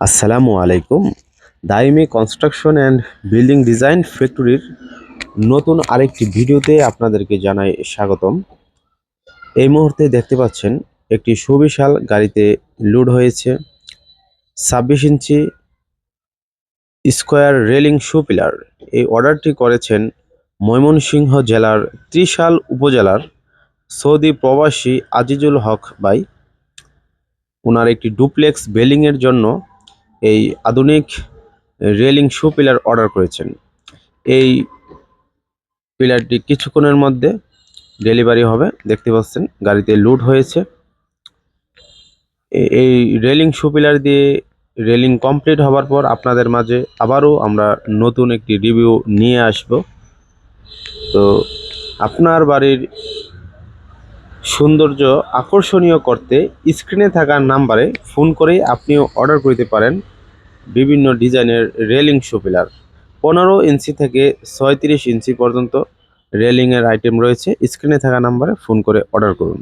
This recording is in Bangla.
আসসালামু আলাইকুম। Daimi construction and building design ফ্যাক্টরির নতুন আরেকটি ভিডিওতে আপনাদেরকে জানাই স্বাগতম। এই মুহূর্তে দেখতে পাচ্ছেন একটি সুবিশাল গাড়িতে লোড হয়েছে। ছাব্বিশ inch square railing shoe pillar. এই অর্ডারটি করেছেন ময়মনসিংহ জেলার ত্রিশাল উপজেলার সৌদি প্রবাসী আজিজুল হক ভাই। ওনার একটি ডুপ্লেক্স বেলিংয়ের জন্য এই আধুনিক রেলিং শু পিলার অর্ডার করেছেন। এই পিলারটি কিছুক্ষণের মধ্যে ডেলিভারি হবে। দেখতে পাচ্ছেন, গাড়িতে লুট হয়েছে। এই রেলিং শু পিলার দিয়ে রেলিং কমপ্লিট হওয়ার পর আপনাদের মাঝে আবারও আমরা নতুন একটি রিভিউ নিয়ে আসব। তো আপনার বাড়ির সৌন্দর্য আকর্ষণীয় করতে স্ক্রিনে থাকা নাম্বারে ফোন করে আপনিও অর্ডার করতে পারেন। বিভিন্ন ডিজাইনের রেলিং শো পিলার। পনেরো ইঞ্চি থেকে ছয়ত্রিশ ইঞ্চি পর্যন্ত রেলিংয়ের আইটেম রয়েছে। স্ক্রিনে থাকা নাম্বারে ফোন করে অর্ডার করুন।